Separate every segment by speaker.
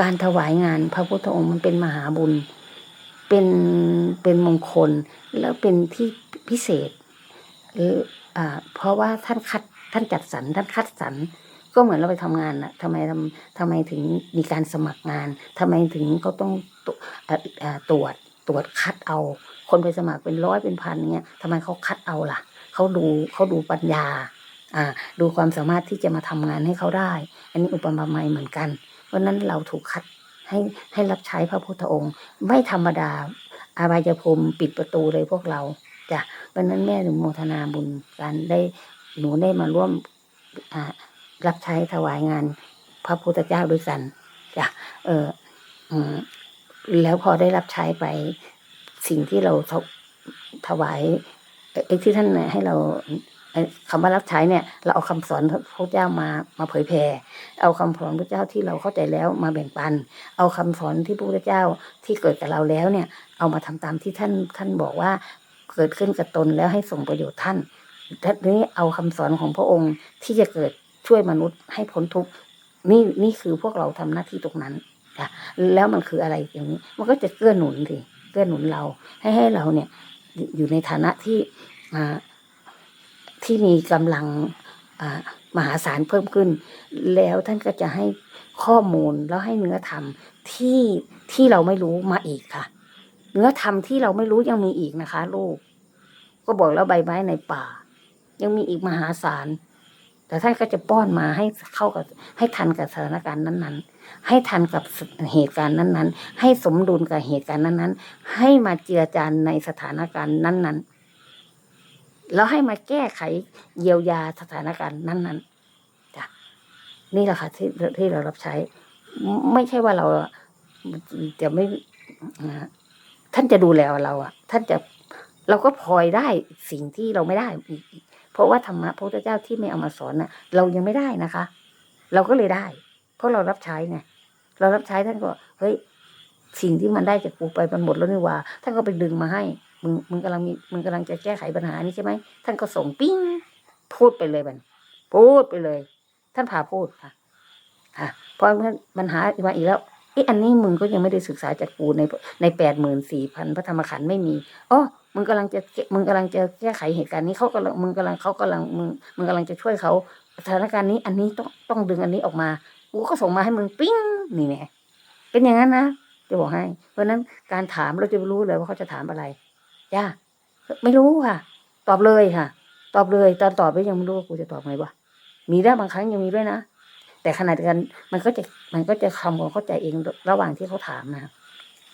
Speaker 1: การถวายงานพระพุทธองค์มันเป็นมหาบุญ เป็นเป็นมงคล แล้วเป็นที่พิเศษเออเพราะว่าท่านคัดท่านจัดสรรท่านคัดสรรก็เหมือนเราไปทำงานอะทำไมทำทำไมถึงมีการสมัครงานทำไมถึงเขาต้องตรวจตรวจตรวจคัดเอา คนไปสมัครเป็นร้อยเป็นพันเงี้ยทำไมเขาคัดเอาล่ะเขาดูเขาดูปัญญา อ่า ดูความสามารถที่จะมาทำงานให้เขาได้ อันนี้อุปมาใหม่เหมือนกัน เพราะนั้นเราถูกคัดให้ให้รับใช้พระพุทธองค์ ไม่ธรรมดา อาบายภูมิปิดประตูเลยพวกเราจ้ะเพราะนั้นแม่หนูโมทนาบุญการได้หนูได้มาร่วมรับใช้ถวายงาน พระพุทธเจ้าด้วยกันจ้ะเออแล้วพอได้รับใช้ไปสิ่งที่เราถถวายไอ้ที่ท่านให้เรา คำว่ารับใช้เนี่ย เราเอาคำสอนพระเจ้ามามาเผยแผ่เอาคำสอนพระเจ้าที่เราเข้าใจแล้วมาแบ่งปัน เอาคำสอนที่พระพุทธเจ้าที่เกิดกับเราแล้วเนี่ย เอามาทำตามที่ท่านท่านบอกว่าเกิดขึ้นกับตนแล้วให้ส่งประโยชน์ท่านทีนี้เอาคำสอนของพระองค์ที่จะเกิดช่วยมนุษย์ให้พ้นทุกข์นี่นี่คือพวกเราทำหน้าที่ตรงนั้นจ้ะแล้วมันคืออะไรอย่างนี้ มันก็จะเกื้อหนุนสิเกื้อหนุนเราให้ให้เราเนี่ยอยู่ในฐานะที่อ่า ที่มีกำลังมหาศาลเพิ่มขึ้น แล้วท่านก็จะให้ข้อมูลแล้วให้เนื้อธรรมที่ที่เราไม่รู้มาอีกค่ะ เนื้อธรรมที่เราไม่รู้ยังมีอีกนะคะ ลูก ก็บอกแล้วใบไม้ในป่า ยังมีอีกมหาศาลแต่ท่านก็จะป้อนมาให้เข้ากับให้ทันกับสถานการณ์นั้นๆ ให้ทันกับเหตุการณ์นั้น ๆ ให้สมดุลกับเหตุการณ์นั้น ๆ ให้มาเจือจานในสถานการณ์นั้น ๆ แล้วให้มาแก้ไขเยียวยาสถานการณ์นั้นๆจ้ะนี่แหละค่ะที่ที่เรารับใช้ ไม่ใช่ว่าเราจะไม่ท่านจะดูแลเราอะ ท่านจะเราก็พลอยได้สิ่งที่เราไม่ได้อีกเพราะว่าธรรมะพระพุทธเจ้าที่ไม่เอามาสอนน่ะ เรายังไม่ได้นะคะ เราก็เลยได้ เพราะเรารับใช้ไงเรารับใช้ท่านก็เฮ้ยสิ่งที่มันได้จากกูไปมันหมดแล้วนี่ว่าท่านก็ไปดึงมาให้ มึงมึงกำลังมีมึงกำลังจะแก้ไขปัญหานี้ใช่ไหมท่านก็ส่งปิ้งพูดไปเลยมันพูดไปเลย ท่านพาพูดค่ะค่ะพอมันหามาอีกแล้วเอ๊ะอันนี้มึงก็ยังไม่ได้ศึกษาจากกูในในแปดหมื่นสี่พันพระธรรมขันธ์ไม่มีอ๋อมึงกำลังจะมึงกำลังจะแก้ไขเหตุการณ์นี้เขากำลังมึงกำลังเขากำลังมึงมึงกำลังจะช่วยเขาสถานการณ์นี้ อันนี้ต้องต้องดึงอันนี้ออกมากูก็ส่งมาให้มึงปิ้งนี่แน่เป็นอย่างนั้นนะจะบอกให้ เพราะนั้นการถามเราจะรู้เลยว่าเขาจะถามอะไร จ้าไม่รู้ค่ะ ตอบเลยค่ะ ตอบเลย ตอนตอบไปยังไม่รู้ว่ากูจะตอบไงวะมีได้บางครั้งยังมีด้วยนะแต่ขณะเดียวกันมันก็จะมันก็จะทำความเข้าใจเองระหว่างที่เขาถามนะ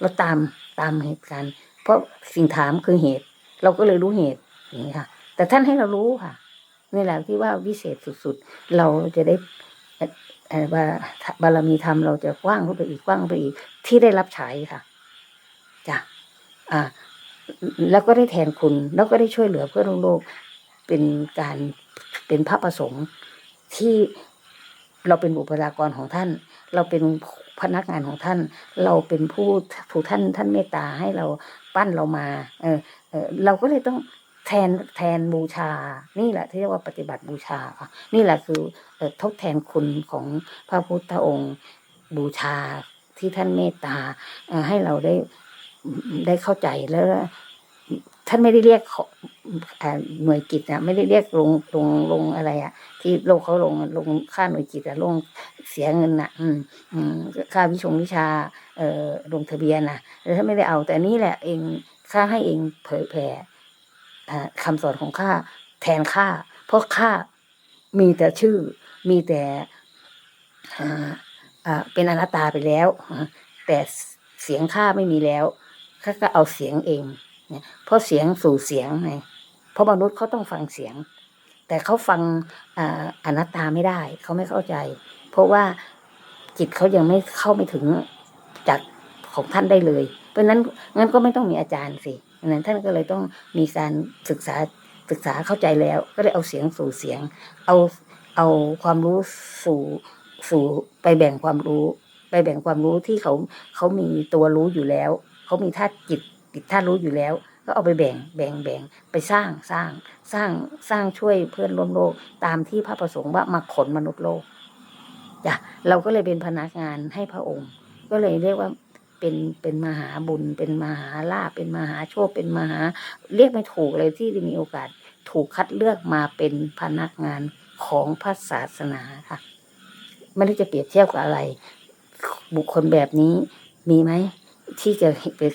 Speaker 1: เราตามตามเหตุการณ์ เพราะสิ่งถามคือเหตุ เราก็เลยรู้เหตุอย่างนี้ค่ะ แต่ท่านให้เรารู้ค่ะนี่แหละที่ว่าวิเศษสุดๆ เราจะได้เอ่อเอ่อว่าบารมีธรรมเราจะกว้างขึ้นไปอีกกว้างขึ้นไปอีกที่ได้รับใช้ค่ะจ้ะอ่า แล้วก็ได้แทนคุณ แล้วก็ได้ช่วยเหลือเพื่อนร่วมโลกเป็นการเป็นพระประสงค์ที่เราเป็นบุคลากรของท่าน เราเป็นพนักงานของท่าน เราเป็นผู้ถูกท่านท่านเมตตาให้เราปั้นเรามา เออเออเราก็เลยต้องแทนแทนบูชา นี่แหละที่เรียกว่าปฏิบัติบูชาค่ะ นี่แหละคือทดแทนคุณของพระพุทธองค์บูชาที่ท่านเมตตาให้เราได้ ได้เข้าใจแล้วท่านไม่ได้เรียกขออ่าหน่วยกิจนะไม่ได้เรียกลงลงลงอะไรอะที่โลกเขาลงลงค่าหน่วยกิจอะลงเสียเงินนะอืมอืมค่าวิชงวิชา เอ่อลงทะเบียนนะแล้วท่านไม่ได้เอาแต่นี่แหละ เองค่าให้เองเผยแผ่อ่าคำสอนของข้าแทนข้าเพราะข้ามีแต่ชื่อ มีแต่อ่าอ่าเป็นอนัตตาไปแล้ว แต่เสียงข้าไม่มีแล้ว ข้าก็เอาเสียงเองเนี่ยเพราะเสียงสู่เสียงไงเพราะมนุษย์เขาต้องฟังเสียง แต่เขาฟังอานัตตาไม่ได้ เขาไม่เข้าใจ เพราะว่าจิตเขายังไม่เข้าไม่ถึงจากของท่านได้เลย เพราะนั้นงั้นก็ไม่ต้องมีอาจารย์สิเพราะนั้นท่านก็เลยต้องมีการศึกษาศึกษาเข้าใจแล้ว ก็เลยเอาเสียงสู่เสียง เอาเอาความรู้สู่สู่ไปแบ่งความรู้ ไปแบ่งความรู้ที่เขาเขามีตัวรู้อยู่แล้ว เขามีธาตุจิตติดธาตุรู้อยู่แล้ว ก็เอาไปแบ่งแบ่งแบ่งไปสร้างสร้างสร้างสร้างช่วยเพื่อนร่วมโลกตามที่พระประสงค์ว่ามาขนมนุษย์โลกจ้ะเราก็เลยเป็นพนักงานให้พระองค์ ก็เลยเรียกว่าเป็นเป็นมหาบุญ เป็นมหาลาภเป็นมหาโชคเป็นมหา เรียกไม่ถูกเลยที่ได้มีโอกาสถูกคัดเลือกมาเป็นพนักงานของพระศาสนาค่ะไม่ได้จะเปรียบเทียบกับอะไร บุคคลแบบนี้มีไหม ที่จะ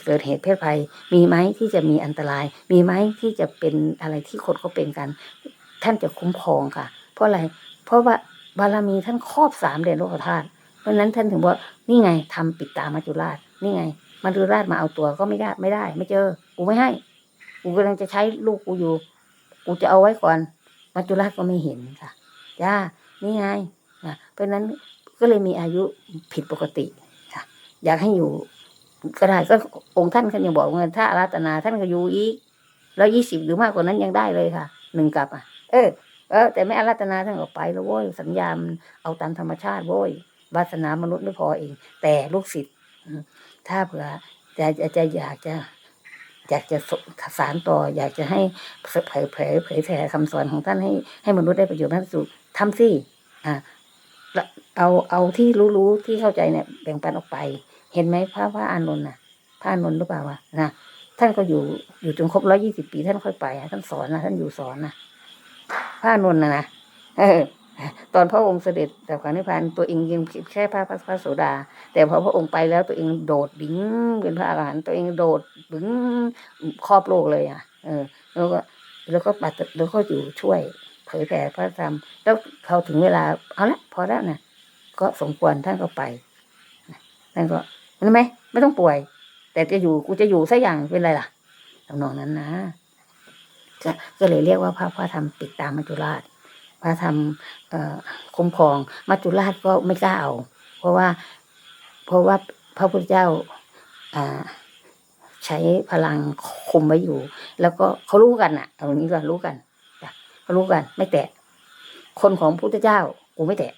Speaker 1: เกิดเหตุเพศภัย มีไหมที่จะมีอันตราย มีไหมที่จะเป็นอะไรที่คนเขาเป็นกัน ท่านจะคุ้มครองค่ะ เพราะอะไร เพราะว่าบารมีท่านครอบสามเดือนโลกธาตุเพราะนั้นท่านถึงบอกนี่ไงทำปิดตามัจจุราชนี่ไงมัจจุราชมาเอาตัวก็ไม่ได้ไม่ได้ ไม่เจอ กูไม่ให้ กูกำลังจะใช้ลูกกูอยู่ กูจะเอาไว้ก่อนมัจจุราชก็ไม่เห็นค่ะจ้านี่ไงเพราะนั้นก็เลยมีอายุผิดปกติค่ะ อยากให้อยู่ ก็ได้ก็องค์ท่านท่านยังบอกว่าถ้าอารัตนาท่านก็อยู่อีกแล้วยี่สิบหรือมากกว่านั้นยังได้เลยค่ะหนึ่งกลับอะ เออเออแต่ไม่อารัตนาท่านก็ไปแล้วโว้ยสัญญามันเอาตามธรรมชาติโว้ยวาสนามนุษย์ไม่พอเอง แต่ลูกศิษย์ถ้าเผื่อจะจะจะอยากจะ อยากจะสารต่อ อยากจะให้เผยเผยเผยแผ่คำสอนของท่านให้ให้มนุษย์ได้ประโยชน์มากที่สุดทำสิอ่าเอาเอาที่รู้ๆที่เข้าใจเนี่ยแบ่งปันออกไป เห็นไหมพระพระอานนท์น่ะพระอานนท์หรือเปล่าวะนะท่านก็อยู่อยู่จนครบร้อยี่สิบปี ท่านค่อยไปท่านสอนนะท่านอยู่สอนนะพระอานนท์นะนะตอนพระองค์เสด็จแต่ความนิพพานตัวเองยังแค่พระพระโสดา แต่พอพระองค์ไปแล้วตัวเองโดดดิ้งเป็นพระอรหันต์ตัวเองโดดดึงครอบโลกเลยอะ เออ แล้วก็แล้วก็ปัดแล้วก็อยู่ช่วยเผยแผ่พระธรรมแล้วเขาถึงเวลาเอาละพอแล้วนะก็สมควรท่านก็ไปท่านก็ มันไหมไม่ต้องป่วย แต่จะอยู่กูจะอยู่สักอย่างเป็นไรล่ะทำนองนั้นนะก็เลยเรียกว่าพระพระธรรมปิดตามมัจจุราช พระธรรมคุ้มครองมัจจุราชก็ไม่กล้าเอา เพราะว่าเพราะว่าพระพุทธเจ้าใช้พลังคุมไว้อยู่ แล้วก็เขารู้กันอะเอาอย่างนี้ก็รู้กันเขารู้กัน ไม่แตะ คนของพุทธเจ้า กูไม่แตะ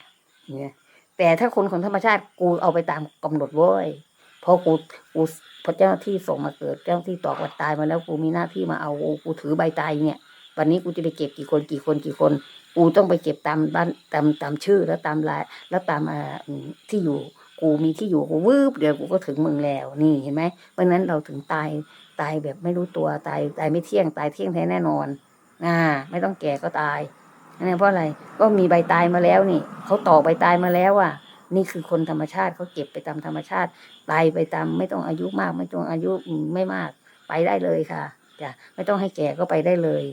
Speaker 1: เนี่ยแต่ถ้าคนของธรรมชาติกูเอาไปตามกำหนดเว้ย เพราะกูกูพระเจ้าที่ส่งมาเกิดเจ้าที่ตอกวัดตายมาแล้วกูมีหน้าที่มาเอากูถือใบตายเนี่ย วันนี้กูจะไปเก็บกี่คนกี่คนกี่คน กูต้องไปเก็บตามบ้านตามตามชื่อแล้วตามลายแล้วตามอ่าที่อยู่กูมีที่อยู่กูวืบเดี๋ยวกูก็ถึงมึงแล้วนี่เห็นไหมเพราะนั้นเราถึงตายตายแบบไม่รู้ตัวตายตายไม่เที่ยงตายเที่ยงแท้แน่นอนอ่าไม่ต้องแก่ก็ตายอันนี้เพราะอะไรก็มีใบตายมาแล้วนี่เขาตอกใบตายมาแล้วอะ นี่คือคนธรรมชาติเขาเก็บไปตามธรรมชาติตายไปตามไม่ต้องอายุมาก ไม่ต้องอายุไม่มากไปได้เลยค่ะจ้ะไม่ต้องให้แก่ก็ไปได้เลย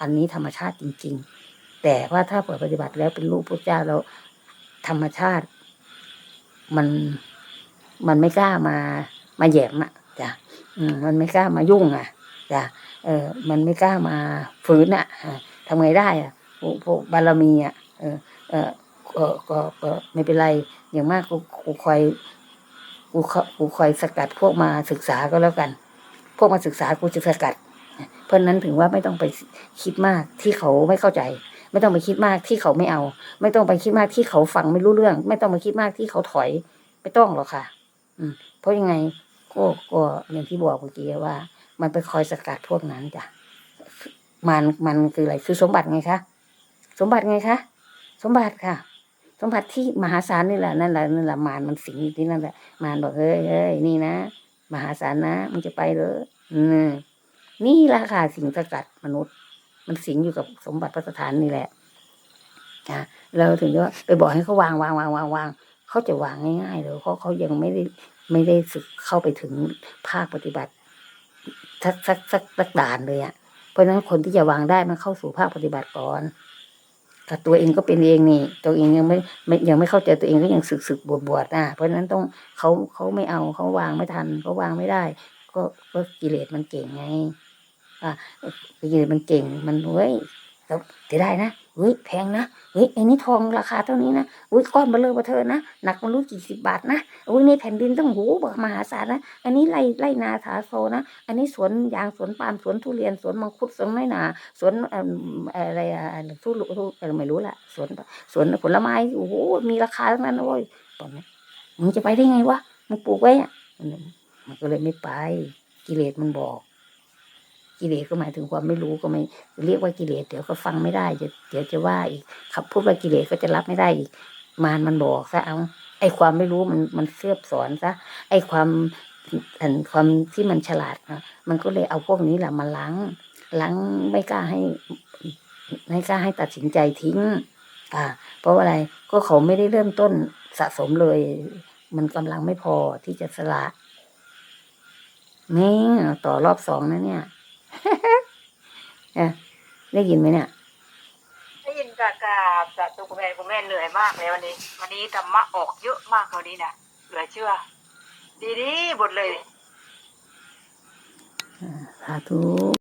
Speaker 1: อันนี้ธรรมชาติจริง ๆ แต่ว่าถ้าเปิดปฏิบัติแล้วเป็นลูกพระเจ้าแล้วธรรมชาติ มันมันไม่กล้ามามาแยมอะจ้ะมันไม่กล้ามายุ่ง อะจ้ะเออ มันไม่กล้ามาฝืนอะอะทำไงได้อะพวกบารมีอะเออเออ ก็ก็ก็ไม่เป็นไร อย่างมากกูกูคอยกูกูคอยสกัดพวกมาศึกษาก็แล้วกัน พวกมาศึกษากูจะสกัด เพราะนั้นถึงว่าไม่ต้องไปคิดมากที่เขาไม่เข้าใจ ไม่ต้องไปคิดมากที่เขาไม่เอา ไม่ต้องไปคิดมากที่เขาฟังไม่รู้เรื่อง ไม่ต้องไปคิดมากที่เขาถอยไม่ต้องหรอกค่ะ อืม เพราะยังไงก็ก็อย่างที่บอกเมื่อกี้ว่า มันไปคอยสกัดพวกนั้นจ้ะมันมันคืออะไรคือสมบัติไงคะสมบัติไงคะสมบัติค่ะ สมบัติที่มหาศาลนี่แหละนั่นแหละนั่นแหละมารมันสิงอยู่ที่นั่นแหละมารบอกเฮ้ยเฮ้ยนี่นะ มหาศาลนะมันจะไปเลยอืมนี่แหละค่ะสิ่งสกัดมนุษย์ มันสิงอยู่กับสมบัติพระสถานนี่แหละนะเราถึงได้ว่าไปบอกให้เขาวางวางวางวางวางเขาจะวางง่ายๆเลยเพราะเขายังไม่ได้ไม่ได้สึกเข้าไปถึงภาคปฏิบัติสักสักสักสักด่านเลยอะเพราะฉะนั้นคนที่จะวางได้มันเข้าสู่ภาคปฏิบัติก่อน แต่ตัวเองก็เป็นเองนี่ ตัวเองยังไม่ไม่ยังไม่เข้าใจตัวเองก็ยังสึกสึกบวชบวชอะเพราะฉะนั้นต้องเขาเขาไม่เอาเขาวางไม่ทันเขาวางไม่ได้ ก็ก็กิเลสมันเก่งไงอะกิเลสมันเก่งมันเว้ยแล้วจะได้นะ เฮ้ยแพงนะเฮ้ยไอ้นี่ทองราคาเท่านี้นะอุ้ยก้อนเบลเลอร์เธอนะหนักมันรู้กี่สิบบาทนะอุ้ยในแผ่นดินต้องหูบอกมหาศาลนะอันนี้ไรไรนาถาโซนะ อันนี้สวนยางสวนปาล์มสวนทุเรียนสวนมังคุดสวนไม้หนาสวนเอ่ออะไรอะทุลุทุอะไรไม่รู้ละสวนสวนผลไม้โอ้โหมีราคาทั้งนั้นนะเว้ยตอนนี้มึงจะไปได้ไงวะมึงปลูกไว้อะมันก็เลยไม่ไปกิเลสมันบอก กิเลสก็หมายถึงความไม่รู้ก็ไม่เรียกว่ากิเลสเดี๋ยวก็ฟังไม่ได้เดี๋ยวเดี๋ยวจะว่าอีกขับพูดว่ากิเลสก็จะรับไม่ได้อีกมารมันบอกซะเอาไอ้ความไม่รู้มันมันเสือบสอนซะไอ้ความอันความที่มันฉลาดนะมันก็เลยเอาพวกนี้แหละมาล้างล้างไม่กล้าให้ไม่กล้าให้ตัดสินใจทิ้ง อ่า เพราะอะไรก็เขาไม่ได้เริ่มต้นสะสมเลย มันกำลังไม่พอที่จะสละนี่ต่อรอบสองนะเนี่ย เอ๊ะได้ยินไหมเนี่ย
Speaker 2: ได้ยินกากาบจากตัวคุณแม่คุณแม่เหนื่อยมากเลยวันนี้ วันนี้ธรรมะออกเยอะมากวันนี้นะเหลือเชื่อ ดีดีๆหมดเลย
Speaker 1: สาธุ